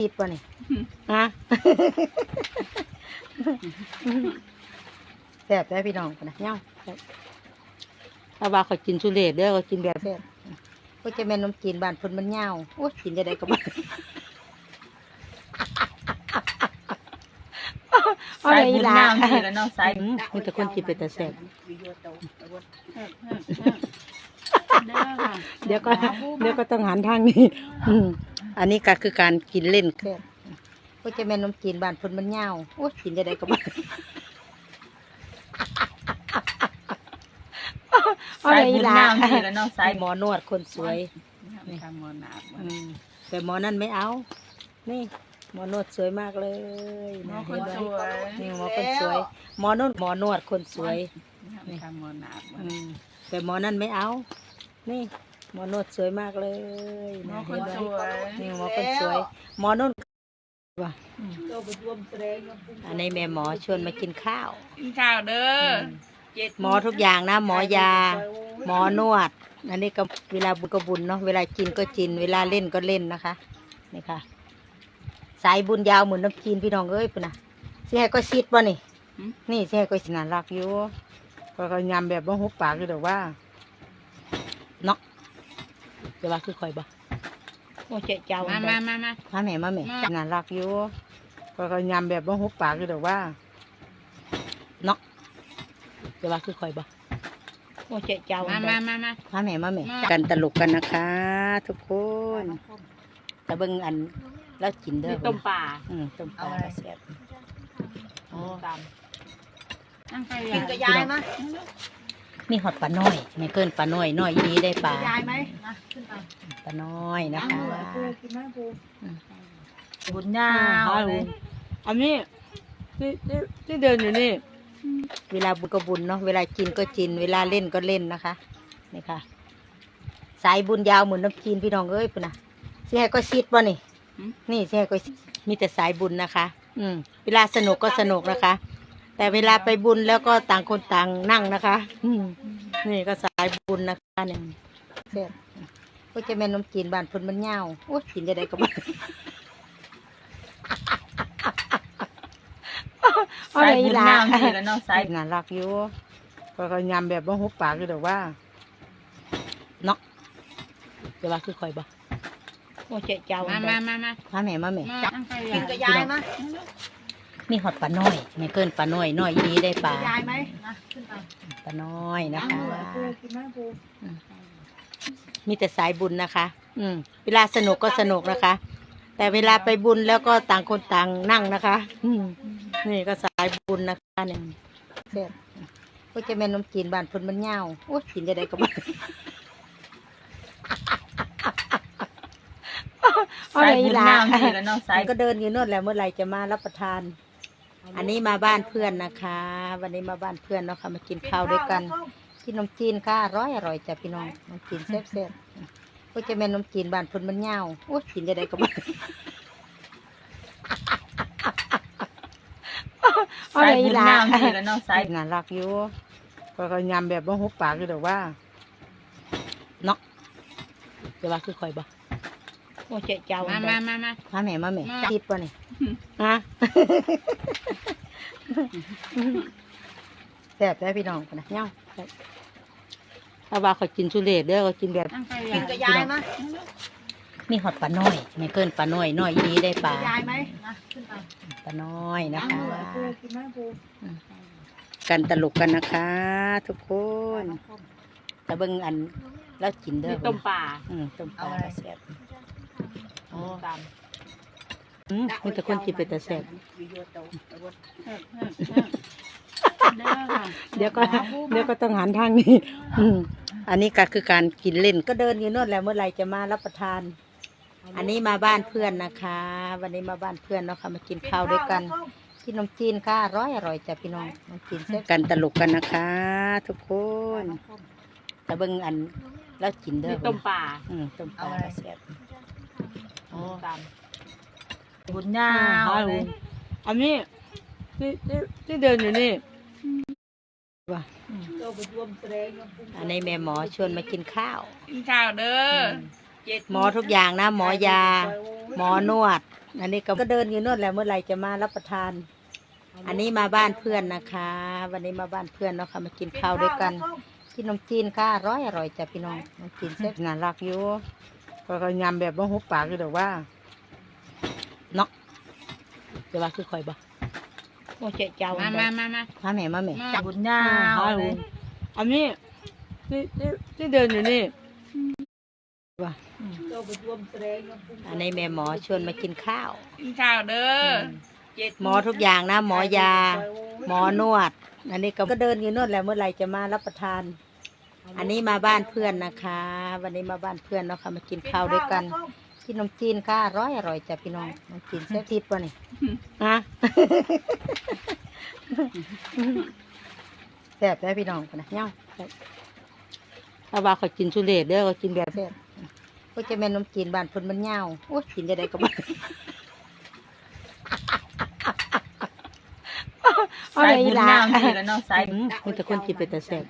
คิดป่ะนี่ฮะแซ่บได้พี่น้องปะนะเนาถ้าว่าเขากินสุเรศเด้อเขากินแบบแซ่บก็จะแม่นนมจีนบ้านเพิ่นมันเงาโอ้ยกินจะได้ก็บ่เอาสายเลยบุญล่ะน้ำนี่แล้วเนาะสายอืมมีแต่คนกินเป็นแต่แซ่บเดี๋ยวก็เดี๋ยวก็ต้องหันทางนี้ อืมอันนี้ก็คือการกินเล่นแค่ก็จะแม่นนมจีนบ้านเพิ่นมันเงาโอ้ยกินจะได้ก็บ่เอาสายเลยบุญล่ะน้ำนี่แล้วเนาะสาสายยหมอนวดคนสวยทำหมอหนาบอืมแต่หมอนั่นไม่เอา นี่หมอนวดสวยมากเลยหมอนะคนสวยนี่หมอคนสวย หมอนวดหมอนวดคนสวยทำหมอหนาบอืมแต่หมอนั่นไม่เอา นี่ หมอนวดสวยมากเลยหมอนะคนเห็สนไหมวยนี่หมอคนสวย หมอนวดว่ะอันนี้แม่หมอชวนมากินข้าว กินข้าวเด้อมหมอทุกอย่างนะ หมอยา หมอนวด อันนี้ก็เวลาบุญก็บุญเนาะ เวลากินก็กิน เวลาเล่นก็เล่นนะคะ นี่ค่ะ สายบุญยาวเหมือนน้ำจีนพี่น้องเอ้ยปุ่นนะสิให้ก็ชิดป่ะนี่ นี่สิให้ก็สิน่ารักอยู่ก็ก็ยำแบบว่าหุบปากอยู่ดอกว่าเนาะ จะว่าคือคอยบ่โอ้เจ๊เจ้ามามามามา มาแม่มาแม่มา น่ารักอยู่ก็ก็ยำแบบว่าหุบปากอยู่ดอกว่าเนาะจะว่าคือคอยบ่โอ้เจ๊เจ้ามามามามา มาแม่มาแม่มา กันตลกกันนะคะ ทุกคนแต่เบิ่งอันแล้วกินเด้อต้มป่า อืมต้มปลาแซ่บอ๋อตามนั่งไปกินกับยายมั้ย มีหอดปลาน้อยไม่เกินปลาน้อยน้อยดีได้ปลายายไหมมาขึ้นไปปลาน้อยนะคะบุญยาวอันนี้ที่ที่ที่เดินอยู่นี่ เวลาบุญก็บุญเนาะเวลากินก็กิน เวลาเล่นก็เล่นนะคะนี่ค่ะ สายบุญยาวเหมือนน้ำจีนพี่น้องเอ้ยปุ่นนะสิให้ก็ชิดป่ะนี่นี่สิให้ก็ชิดมีแต่สายบุญนะคะ อืม เวลาสนุกก็สนุกนะคะ แต่เวลาไปบุญแล้วก็ต่างคนต่างนั่งนะคะอืมนี่ก็สายบุญนะคะเนี่ยแซ่บก็จะแม่นน้ำจีนบ้านเพิ่นมันเงาโอ้ยกินจะได้ก็บ่เอาสายเลยบุญล่ะน้ำนี่แล้วเนาะสายน่ารักอยู่ก็ก็ยำแบบว่าหุบปากอยู่ดอกว่าเนาะจะว่าคือคอยบ่โอ้เจ๊เจ้ามามามามามาแม่มาแม่มานั่งไปกินกับยายมั้ย มีหอดปลาน้อยไม่เกินปลาน้อยน้อยดีได้ปลายายไหมมาขึ้นไปปลาน้อยนะคะอืมมีแต่สายบุญนะคะ อืม เวลาสนุกก็สนุกนะคะ แต่เวลาไปบุญแล้วก็ต่างคนต่างนั่งนะคะ อืมนี่ก็สายบุญนะคะเนี่ยแซ่บก็จะแม่นน้ำจีนบ้านเพิ่นมันเงาโอ้ยกินจะได้ก็บ่เอาสายเลยบุญล่ะน้ำนี่แล้วเนาะสายก็เดินอยู่โน่นแหละเมื่อไหร่จะมารับประทาน อันนี้มาบ้านเพื่อนนะคะ วันนี้มาบ้านเพื่อนเนาะค่ะมากินข้าวด้วยกันกินนมจีนค่ะอร่อยอร่อยจ้ะพี่น้องนมจีนแซ่บๆก็จะแม่นนมจีนบ้านเพิ่นมันเงาโอ้ยกินจะได้ก็บ่เอาสายเลยบุญล่ะน้ำนี่แล้วเนาะสายน่ารักอยู่ก็ก็ยำแบบว่าหุบปากอยู่ดอกว่าเนาะจะว่าคือคอยบ่ โอ้เจ๊เจ้ามามามามา มาแม่มาแม่มาคิดป่ะนี่ฮะ แซ่บได้พี่น้องปะนะเนาแซ่บถ้าว่าเขากินสุเรศเด้อเขากินแบบนั่งไปกินกับยายมั้ย มีหอดปลาน้อยไม่เกินปลาน้อยน้อยดีได้ปลา ยายไหมมาขึ้นไปปลาน้อยนะคะกันตลกกันนะคะ ทุกคนแต่เบิ่งอันแล้วกินเด้อต้มป่าอืมต้มปลาแซ่บ อ๋อ ตามอืมมีแต่คนกินเป็นแต่แซ่บเดี๋ยวก็เดี๋ยวก็ต้องหันทางนี้ อืมอันนี้ก็คือการกินเล่นก็เดินอยู่โน่นแหละเมื่อไหร่จะมารับประทาน อันนี้มาบ้านเพื่อนนะคะ วันนี้มาบ้านเพื่อนเนาะค่ะมากินข้าวด้วยกันกินนมจีนค่ะอร่อยอร่อยจ้ะพี่น้องนมจีนแซ่บกันตลกกันนะคะ ทุกคนแต่เบิ่งอันแล้วกินเด้อต้มป่าอืมต้มปลาแซ่บอ๋อ ตามบุญยาวอันนี้ที่ที่ที่เดินอยู่นี่ว่าอันนี้แม่หมอชวนมากินข้าว กินข้าวเด้อหมอทุกอย่างนะ หมอยา หมอนวด อันนี้ก็ก็เดินอยู่โนู่นแหละเมื่อไหร่จะมารับประทาน อันนี้มาบ้านเพื่อนนะคะ วันนี้มาบ้านเพื่อนเนาะค่ะมากินข้าวด้วยกันกินนมจีนค่ะอร่อยอร่อยจ้ะพี่น้องนมจีนแซ่บน่ารักอยู่ ก็ก็ยำแบบว่าหุบปากเลยแต่ว่าเนาะจะว่าคือคอยบ่โอ้เจ๊เจ้ามามามามามาแม่มาแม่มาจ้ะบุญยาวอ่าเลยอันนี้ที่ที่ที่เดินอยู่นี่ว่าอันนี้แม่หมอชวนมากินข้าว กินข้าวเด้อเจ็ดหมอทุกอย่างนะ หมอยา หมอนวด อันนี้ก็ก็เดินอยู่โนู่นแหละเมื่อไหร่จะมารับประทาน อันนี้มาบ้านเพื่อนนะคะ วันนี้มาบ้านเพื่อนเนาะค่ะมากินข้าวด้วยกันกินนมจีนค่ะอร่อยอร่อยจ้ะพี่น้องนมจีนแซ่บทิพย์วะนี่ฮะแซ่บได้พี่น้องนะเนาะแซ่บถ้าว่าเขากินสุเรศเด้อเขากินแบบแซ่บก็จะแม่นนมจีนบ้านเพิ่นมันเงาโอ้ยกินจะได้ก็บ่ เอาสายเลยบุญล่ะยาวนี่แล้วเนาะสายอืมมันจะคนกินเป็นแต่แซ่บ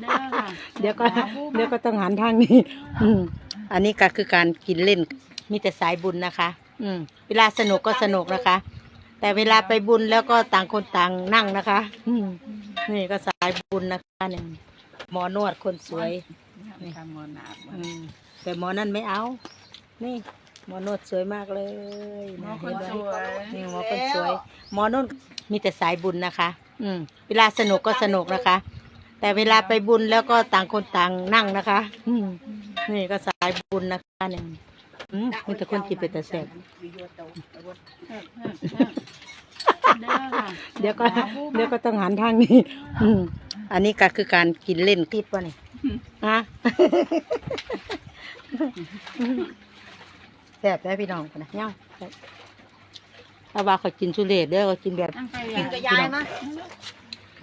เด้อค่ะเดี๋ยวก็เดี๋ยวก็ต้องหันทางนี้ อืมอันนี้ก็คือการกินเล่น มีแต่สายบุญนะคะ อืม เวลาสนุกก็สนุกนะคะ แต่เวลาไปบุญแล้วก็ต่างคนต่างนั่งนะคะ อืมนี่ก็สายบุญนะคะเนี่ยหมอนวดคนสวย ทำงานหนักอืมแต่หมอนั่นไม่เอา นี่ห มอนวดสวยมากเลยหมอนะคเห็นนไหมสวยนี่หมอคนสวย หมอนวดมีแต่สายบุญนะคะ อืม เวลาสนุกก็สนุกนะคะ แต่เวลาไปบุญแล้วก็ต่างคนต่างนั่งนะคะ อืมนี่ก็สายบุญนะคะเนี่ยอืมมีแต่คนกินเป็นแต่แซ่บเด้อค่ะเดี๋ยวก็เดี๋ยวก็ต้องหันทางนี้ อืมอันนี้ก็คือการกินเล่นทิพย์วะนี่ฮะ แซ่บได้พี่น้องนะเนาะแซ่บถ้าว่าเขากินสุเรศเด้อเขากินแบบนั่งไปกินกับยายมั้ย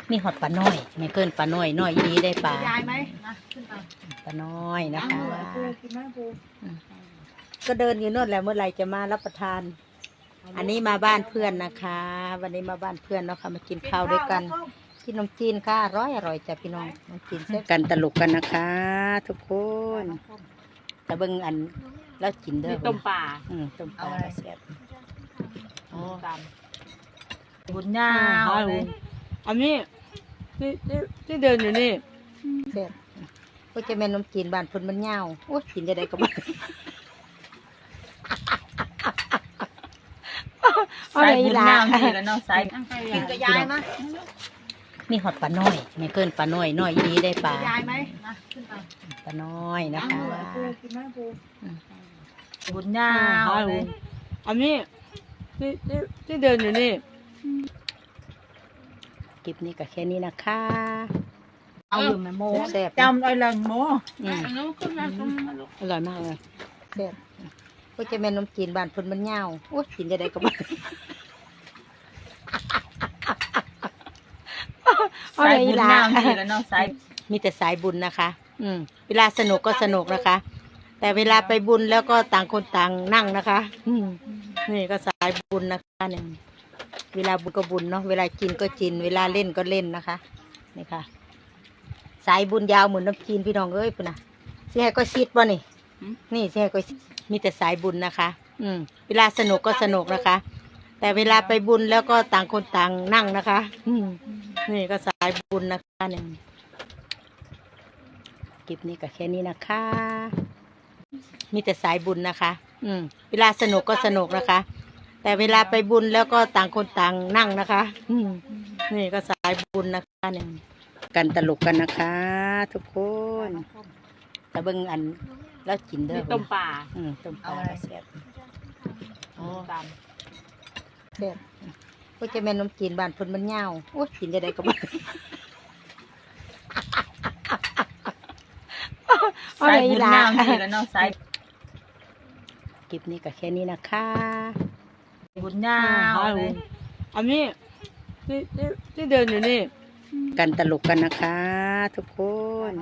มีหอดปลาน้อยไม่เกินปลาน้อยน้อยอีนี้ได้ปลายายไหมมาขึ้นไปปลาน้อยนะคะกินไหมปูก็เดินอยู่โนู่นแหละเมื่อไหร่จะมารับประทาน อันนี้มาบ้านเพื่อนนะคะ วันนี้มาบ้านเพื่อนเนาะค่ะมากินข้าวด้วยกันกินนมจีนค่ะอร่อยอร่อยจ้ะพี่น้องนมจีนแซ่บกันตลกกันนะคะ ทุกคนแต่เบิ่งอัน แล้วกินเด้อนี่ต้มปลา อืมต้มปลาก็แซ่บโอ้ตามบุญยาวอ่าเลยอันนี้ที่ที่ที่เดินอยู่นี่แซ่บก็จะแม่นนมจีนบ้านเพิ่นมันเงาโอ้ยกินจะได้ก็บ่เอาสายเลยบุญล่ะยาวนี่แล้วเนาะสายนั่งไปกินกับยายมั้ย มีหอดปลาน้อยไม่เกินปลาน้อยน้อยอีนี้ได้ปลายายไหมมาขึ้นไปปลาน้อยนะคะกินไหมปูอืมบุญยาวเลยอันนี้ที่ที่ที่เดินอยู่นี่คลิปนี้ก็แค่นี้นะคะเอาอยู่แม่โมแซ่บจำไอ้เรื่องโมอืมอันนู้นขึ้นมาขึ้นมาลูกอร่อยมากเลยแซ่บก็จะแม่นนมจีนบ้านเพิ่นมันเงาโอ้ยกินจะได้ก็บ่เอา สายเลยบุญล่ะยาวนี่แล้วเนาะสายมีแต่สายบุญนะคะ อืม เวลาสนุกก็สนุกนะคะ แต่เวลาไปบุญแล้วก็ต่างคนต่างนั่งนะคะ อืมนี่ก็สายบุญนะคะเนี่ยเวลาบุญก็บุญเนาะ เวลากินก็กิน เวลาเล่นก็เล่นนะคะ นี่ค่ะ สายบุญยาวเหมือนน้ำจีนพี่น้องเอ้ยปุ่นนะสิให้ก็ชิดป่ะนี่ นี่สิให้ก็ชิดมีแต่สายบุญนะคะ อืม เวลาสนุกก็สนุกนะคะ แต่เวลาไปบุญแล้วก็ต่างคนต่างนั่งนะคะ อืม นี่ก็สายบุญนะคะเนี่ยคลิปนี้ก็แค่นี้นะคะ มีแต่สายบุญนะคะ อืม เวลาสนุกก็สนุกนะคะ แต่เวลาไปบุญแล้วก็ต่างคนต่างนั่งนะคะ อืม นี่ก็สายบุญนะคะเนี่ยกันตลกกันนะคะ ทุกคนแต่เบิ่งอันแล้วกินเด้อนี่ต้มปลาอืมต้มปลาก็แซ่บโอ้ตามแซ่บ ก็จะแม่นนมจีนบ้านเพิ่นมันเงาโอ้ยกินจะได้ก็บ่เอาสายเลยบุญล่ะยาวนี่แล้วเนาะสายคลิปนี้ก็แค่นี้นะคะบุญยาวเลยอันนี้ที่ที่ที่เดินอยู่นี่ กันตลกกันนะคะ ทุกคน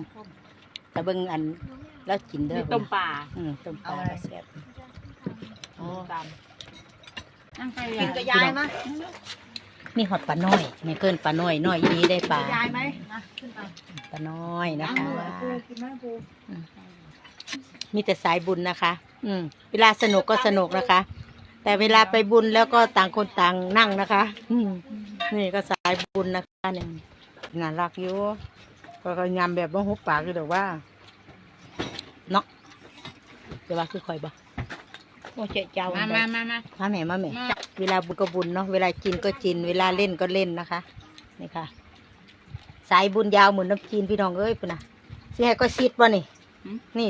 แต่เบิ่งอันแล้วกินเด้อนี่ต้มปลาอืมต้มปลาก็แซ่บโอ้ตาม นั่งไปกินกับยายมั้ยมีหอดปลาน้อยไม่เกินปลาน้อยน้อยอีนี้ได้ปลา ยายไหมมาขึ้นไปปลาน้อยนะคะ กินไหมปูอืมมีแต่สายบุญนะคะ อืม เวลาสนุกก็สนุกนะคะ แต่เวลาไปบุญแล้วก็ต่างคนต่างนั่งนะคะ อืมนี่ก็สายบุญนะคะเนี่ยน่ารักอยู่ก็ก็ยำแบบว่าหุบปากอยู่แต่ว่าเนาะจะว่าคือคอยบ่ โอ้เจ๊เจ้ามามามามามาแม่มาแม่มาเวลาบุญก็บุญเนาะเวลากินก็กิน เวลาเล่นก็เล่นนะคะนี่ค่ะ สายบุญยาวเหมือนน้ำจีนพี่น้องเอ้ยปุ่นนะสิให้ก็ซิดวะนี่นี่